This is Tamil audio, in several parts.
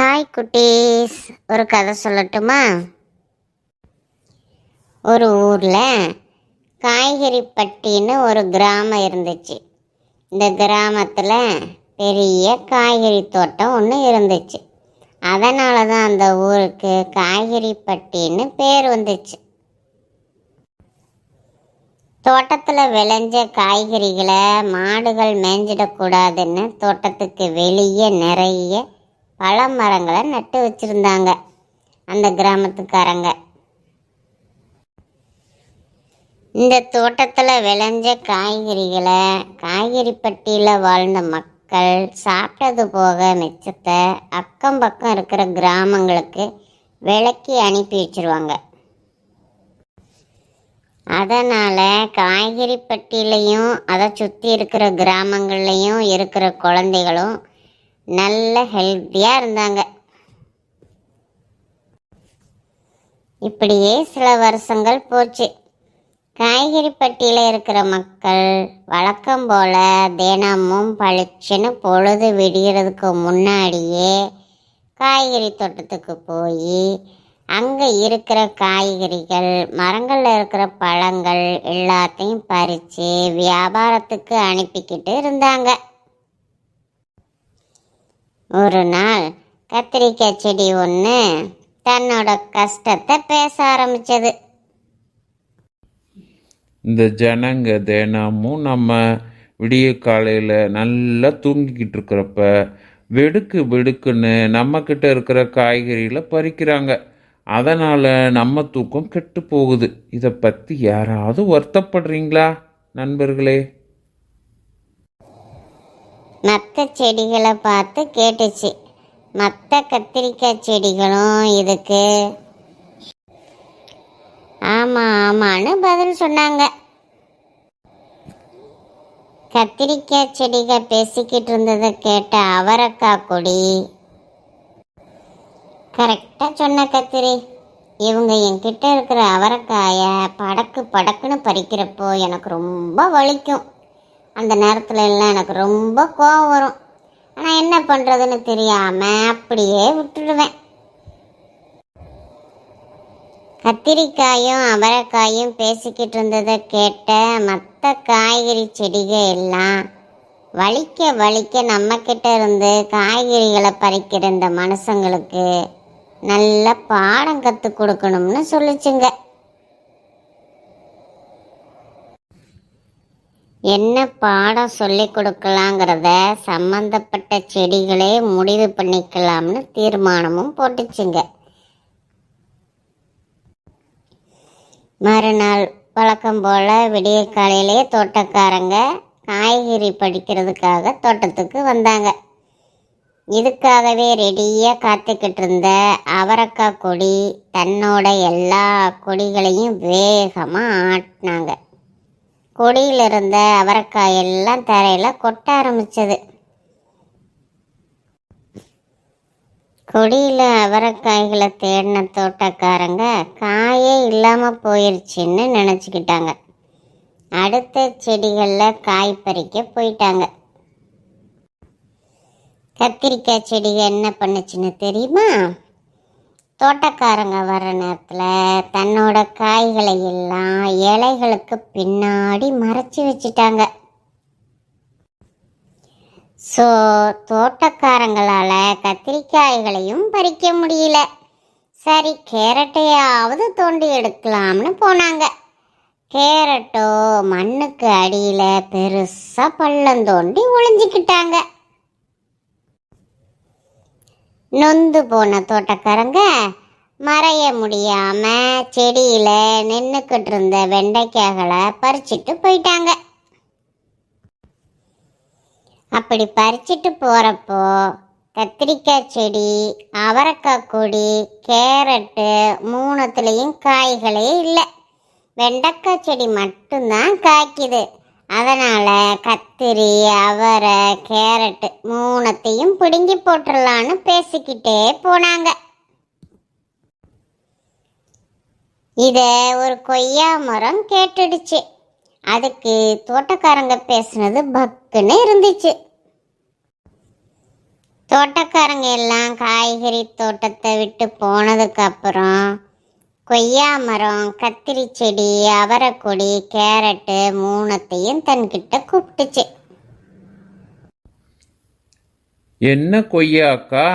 ஹாய் குட்டீஸ். ஒரு கதை சொல்லட்டுமா? ஒரு ஊரில் காய்கறிப்பட்டின்னு ஒரு கிராமம் இருந்துச்சு. இந்த கிராமத்தில் பெரிய காய்கறி தோட்டம் ஒன்று இருந்துச்சு. அதனால தான் அந்த ஊருக்கு காய்கறிப்பட்டின்னு பேர் வந்துச்சு. தோட்டத்தில் விளைஞ்ச காய்கறிகளை மாடுகள் மேய்ஞ்சிடக்கூடாதுன்னு தோட்டத்துக்கு வெளியே நிறைய பழ மரங்களை நட்டு வச்சிருந்தாங்க. அந்த கிராமத்துக்காரங்க. இந்த தோட்டத்தில் விளைஞ்ச காய்கறிகளை காய்கறி பட்டியில் வாழ்ந்த மக்கள் சாப்பிட்டது போக மிச்சத்தை அக்கம் பக்கம் இருக்கிற கிராமங்களுக்கு விளக்கி அனுப்பி வச்சிருவாங்க. அதனால் காய்கறி பட்டியிலையும் அதை சுற்றி இருக்கிற கிராமங்கள்லையும் இருக்கிற குழந்தைகளும் நல்ல ஹெல்த்தியாக இருந்தாங்க. இப்படியே சில வருஷங்கள் போச்சு. காய்கறி பட்டியில் இருக்கிற மக்கள் வழக்கம் போல தினமும் பளிச்சுன்னு பொழுது விடியறதுக்கு முன்னாடியே காய்கறி தோட்டத்துக்கு போய் அங்கே இருக்கிற காய்கறிகள் மரங்களில் இருக்கிற பழங்கள் எல்லாத்தையும் பறித்து வியாபாரத்துக்கு அனுப்பிக்கிட்டு இருந்தாங்க. ஒரு நாள் கத்திரிக்காய் செடி ஒன்று தன்னோட கஷ்டத்தை பேச ஆரம்பிச்சது. இந்த ஜனங்க தினமும் நம்ம விடிய காலையில் நல்லா தூங்கிக்கிட்டு இருக்கிறப்ப வெடுக்கு வெடுக்குன்னு நம்மக்கிட்ட இருக்கிற காய்கறிகளை பறிக்கிறாங்க. அதனால் நம்ம தூக்கம் கெட்டு போகுது. இதை பற்றி யாராவது வருத்தப்படுறீங்களா நண்பர்களே? மற்ற செடிகளை பார்த்து கேட்டுச்சு. மற்ற கத்திரிக்காய் செடிகளும் இதுக்கு ஆமாம் ஆமான்னு பதில் சொன்னாங்க. கத்திரிக்காய் செடிகள் பேசிக்கிட்டு இருந்ததை கேட்ட அவரக்காய் கொடி. கரெக்டாக சொன்ன கத்திரி. இவங்க என்கிட்ட இருக்கிற அவரைக்காயை படக்கு படக்குன்னு பறிக்கிறப்போ எனக்கு ரொம்ப வலிக்கும். அந்த நேரத்தில் எல்லாம் எனக்கு ரொம்ப கோவம் வரும். ஆனால் என்ன பண்ணுறதுன்னு தெரியாமல் அப்படியே விட்டுடுவேன். கத்திரிக்காயும் அவரைக்காயும் பேசிக்கிட்டு இருந்ததை கேட்ட மற்ற காய்கறி செடிகள் எல்லாம் வலிக்க வலிக்க நம்மக்கிட்ட இருந்து காய்கறிகளை பறிக்கிற இந்த மனுஷங்களுக்கு நல்ல பாடம் கற்றுக் கொடுக்கணும்னு சொல்லிச்சுங்க. என்ன பாடம் சொல்லி கொடுக்கலாங்கிறத சம்பந்தப்பட்ட செடிகளே முடிவு பண்ணிக்கலாம்னு தீர்மானமும் போட்டுச்சுங்க. மறுநாள் வழக்கம் போல் விடிய காலையிலே தோட்டக்காரங்க காய்கறி படிக்கிறதுக்காக தோட்டத்துக்கு வந்தாங்க. இதுக்காகவே ரெடியாக காத்துக்கிட்டு இருந்த அவரக்காய் கொடி தன்னோட எல்லா கொடிகளையும் வேகமாக ஆட்டினாங்க. கொடியில் இருந்த அவரைக்காய் எல்லாம் தரையில் கொட்ட ஆரம்பிச்சது. கொடியில் அவரைக்காய்களை தேடின தோட்டக்காரங்க காயே இல்லாமல் போயிருச்சுன்னு நினச்சிக்கிட்டாங்க. அடுத்த செடிகளில் காய் பறிக்க போயிட்டாங்க. கத்திரிக்காய் செடி என்ன பண்ணுச்சுன்னு தெரியுமா? தோட்டக்காரங்க வர நேரத்தில் தன்னோட காய்களை எல்லாம் இலைகளுக்கு பின்னாடி மறைச்சி வச்சிட்டாங்க. ஸோ தோட்டக்காரங்களால் கத்திரிக்காய்களையும் பறிக்க முடியல. சரி கேரட்டையாவது தோண்டி எடுக்கலாம்னு போனாங்க. கேரட்டோ மண்ணுக்கு அடியில் பெருசாக பள்ளம் தோண்டி ஒளிஞ்சிக்கிட்டாங்க. நொந்து போன தோட்டக்காரங்க மறைய முடியாம செடியில நின்றுக்கிட்டு இருந்த வெண்டைக்காய்களை பறிச்சிட்டு போயிட்டாங்க. அப்படி பறிச்சிட்டு போறப்போ கத்திரிக்காய் செடி அவரைக்காய் கொடி கேரட்டு மூணுத்துலேயும் காய்களே இல்லை. வெண்டைக்காய் செடி மட்டும்தான் காய்க்குது. அதனால் கத்திரி அவரை கேரட்டு மூணத்தையும் பிடுங்கி போட்டுடலான்னு பேசிக்கிட்டே போனாங்க. இதை ஒரு கொய்யா மரம் கேட்டுடுச்சு. அதுக்கு தோட்டக்காரங்க பேசுனது பக்குன்னு இருந்துச்சு. தோட்டக்காரங்க எல்லாம் காய்கறி தோட்டத்தை விட்டு போனதுக்கு அப்புறம் கொய்யா மரம் கத்திரி செடி அவரைக்கொடி கேரட்டு மூணத்தையும் தன்கிட்ட கூப்பிட்டுச்சு. என்ன கொய்யாக்கா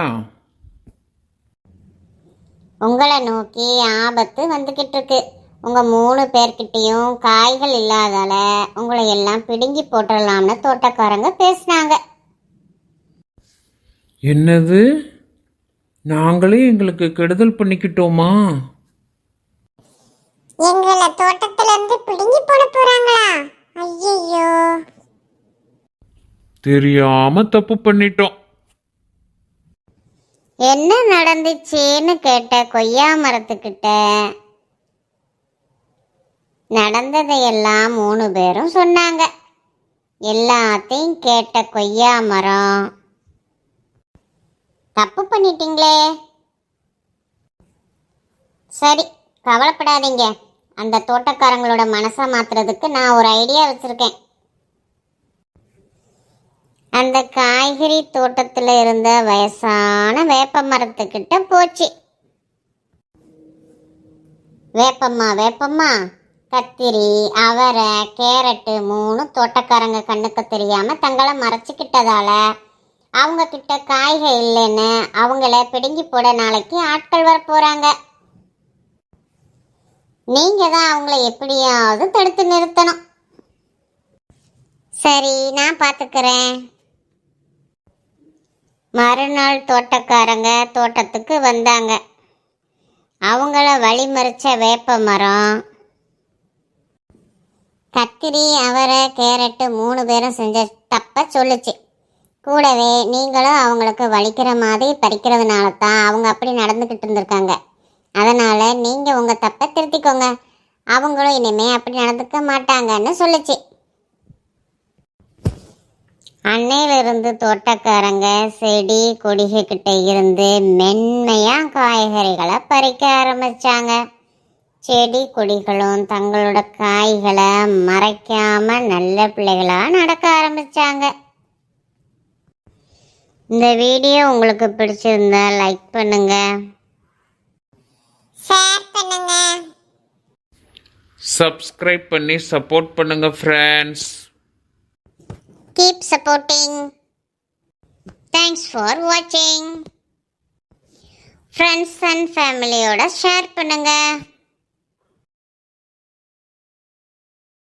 உங்களை நோக்கி ஆபத்து வந்துக்கிட்டு இருக்கு உங்க மூணு பேர்கிட்டயும் காய்கள் இல்லாதால உங்களை எல்லாம் பிடுங்கி போட்டுடலாம்னு தோட்டக்காரங்க பேசினாங்க. என்னது? நாங்களே எங்களுக்கு கெடுதல் பண்ணிக்கிட்டோமா? எங்களை தோட்டத்துல இருந்து பிடுங்கி போட போறாங்களா? ஐயோ தெரியாம தப்பு பண்ணிட்டோம். என்ன நடந்துச்சுன்னு கேட்ட கொய்யா மரத்துக்கிட்ட நடந்ததையெல்லாம் மூணு பேரும் சொன்னாங்க. எல்லாத்தையும் கேட்ட கொய்யா மரம் தப்பு பண்ணிட்டீங்களே. சரி கவலைப்படாதீங்க. அந்த தோட்டக்காரங்களோட மனசை மாற்றுறதுக்கு நான் ஒரு ஐடியா வச்சுருக்கேன். அந்த காய்கறி தோட்டத்தில் இருந்த வயசான வேப்ப மரத்துக்கிட்ட போச்சு. வேப்பம்மா வேப்பம்மா கத்திரி அவரை கேரட்டு மூணு தோட்டக்காரங்க கண்ணுக்கு தெரியாமல் தங்களை மறைச்சிக்கிட்டதால அவங்க கிட்ட காய்கள் இல்லைன்னு அவங்கள பிடுங்கி போட நாளைக்கு ஆட்கள் வர போகிறாங்க நீங்கள் தான் அவங்கள எப்படியாவது தடுத்து நிறுத்தணும். சரி நான் பார்த்துக்கிறேன் மறுநாள் தோட்டக்காரங்க தோட்டத்துக்கு வந்தாங்க. அவங்கள வழிமறிச்ச வேப்ப மரம். கத்திரி அவரை கேரட்டு மூணு பேரும் செஞ்ச தப்ப சொல்லுச்சு. கூடவே நீங்களும் அவங்களுக்கு வலிக்கிற மாதிரி பறிக்கிறதுனால தான் அவங்க அப்படி நடந்துக்கிட்டு இருந்திருக்காங்க. அதனால நீங்க உங்க தப்பை திருத்திக்கோங்க. அவங்களும் இனிமே அப்படி நடந்துக்க மாட்டாங்கன்னு சொல்லுச்சு. அன்னையிலிருந்து தோட்டக்காரங்க செடி கொடிகக்கிட்ட இருந்து மென்மையா காய்கறிகளை பறிக்க ஆரம்பிச்சாங்க. செடி கொடிகளும் தங்களோட காய்களை மறைக்காம நல்ல பிள்ளைகளாக நடக்க ஆரம்பிச்சாங்க. இந்த வீடியோ உங்களுக்கு பிடிச்சிருந்தா லைக் பண்ணுங்கள் ஷேர் பண்ணுங்க. சப்ஸ்கிரைப் பண்ணி சப்போர்ட் பண்ணுங்க friends keep supporting thanks for வாட்சிங் ஃப்ரெண்ட்ஸ் அண்ட் ஃபேமிலியோட ஷேர் பண்ணுங்க.